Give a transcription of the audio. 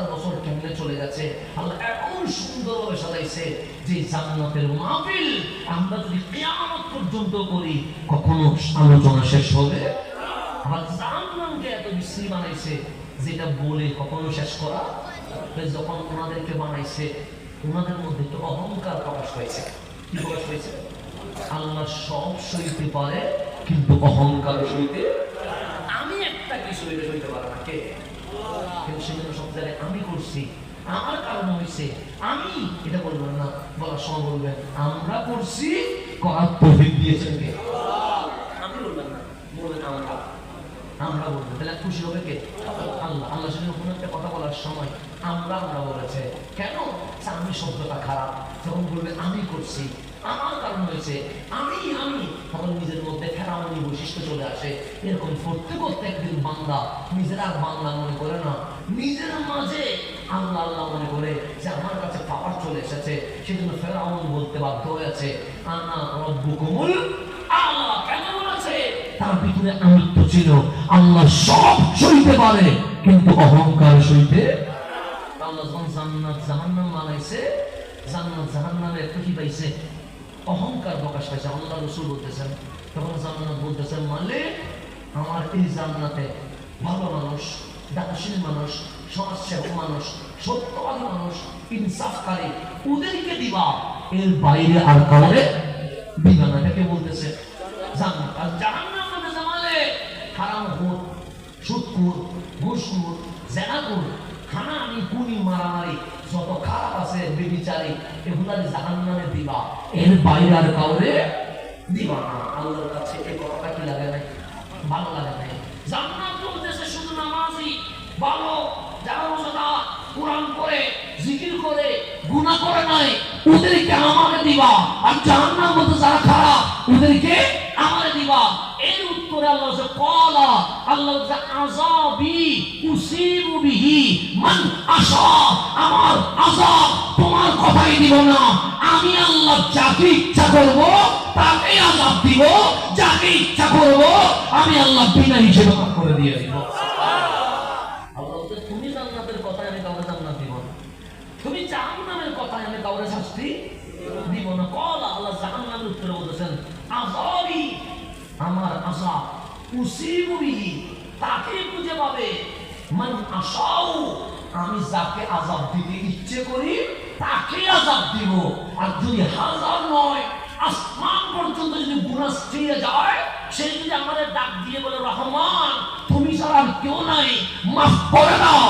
হাজার বছর কেমনে চলে গেছে? আল্লাহ এমন সুন্দরভাবে সাজাইছে যে জান্নাতের মাহফিল আমরা যদি কিয়ামত পর্যন্ত করি, কখনো আলোচনা শেষ হবে? আবার জাহান্নামকে এত বিশ্রী বানাইছে যেটা বলে কখনো শেষ করা? যখন ওনাদেরকে বানাইছে, ওনাদের মধ্যে তো অহংকার প্রকাশ হয়েছে। কি প্রকাশ হয়েছে? আল্লাহ সব সইতে পারে, কিন্তু অহংকার সইতে সেজন্য আমার কারণ হয়েছে আমি এটা বলবেন না বলার সময় বলবেন, আমরা করছি করার বলবেন না, বলবেন আমরা বলব, তাহলে খুশি হবে কে? আল্লাহ আল্লাহ সেদিন কোনো একটা সময় আমরা আমরা বলেছে, কেন আমি শব্দটা খারাপ? যখন বলবে, আমি করছি। আমার কারণ হয়েছে, আমি আমি। তখন নিজের মধ্যে ফেরামনি বৈশিষ্ট্য চলে আসে। এরকম করতে করতে একদিন বান্দা নিজের আর বাংলা মনে করে না। নিজের মাঝে আল্লাহ আল্লাহ মনে করে যে আমার কাছে পাওয়ার চলে এসেছে। সেজন্য ফেরাউন বলতে বাধ্য হয়েছে আনা রব্বুকুমুল তার ভিতরে আমিত্ব ছিল। আল্লাহ সব সইতে পারে, কিন্তু অহংকার সইতে অহংকার প্রকাশ পাইছে। আল্লাহ রসুল বলতেছেন তখন জান্নাত বলতেছেন, মালিক, আমার এই জান্নাতে ভালো মানুষ দানশীল মানুষ, সমাজসেবক মানুষ, সত্যবাদী মানুষ, ইনসাফকারী, ওদেরকে দিবা। এর বাইরে আর কাউরে দিবা এটাকে বলতেছে জান্নাত আর জাহান্নাম বলতেছে মালিক হারাম হুদ সুদকুর ঘুষকুর জেনাকুর খানা কুনি, মারামারি, যত খারাপ আছে বেবিচারি, এগুলার জাহান দিবা। এর বাইরে আর কাউরে দিবা না। আল্লাহর কাছে এই কথাটা কি লাগে নাই? ভালো লাগে নাই। জান্নাত বলতেছে শুধু নামাজি, ভালো, যারা রোজাদা কোরআন করে জিকির করে, গুনাহ করে নাই, ওদেরকে আমাকে দিবা। আর জাহান্নাম বলতে যারা খারাপ, ওদেরকে আমারে দিবা। এর আল্লাহ বলছে, কলা, আল্লাহ বলছে, আযাবি উসিবু বিহি, মান আশা, আমার আযাব তোমার কথাই দিব না। আমি আল্লাহ যাকে ইচ্ছা করব, তাকে আযাব দিব। যাকে ইচ্ছা করব, আমি আল্লাহ বিনা হিসেবে মাফ করে দিয়ে দিব। তুমি জান্নাতের কথায় আমি কাউকে জান্নাত দিব না। তুমি জাহান্নামের কথায় আমি কাউরে শাস্তি দিব না। কলা, আল্লাহ জাহান্নামের উত্তরে বলতেছেন আমার আশা তাকে খুঁজে পাবে। মান আশাও আমি যাকে আযাব দিতে ইচ্ছে করি, তাকে আযাব দিব। আর যদি হাজার নয়, আসমান পর্যন্ত যদি গুনাহ চেয়ে যায়, সে যদি আমাদের ডাক দিয়ে বলে, রহমান, তুমি ছাড়া কেউ নাই, মাফ করে দাও।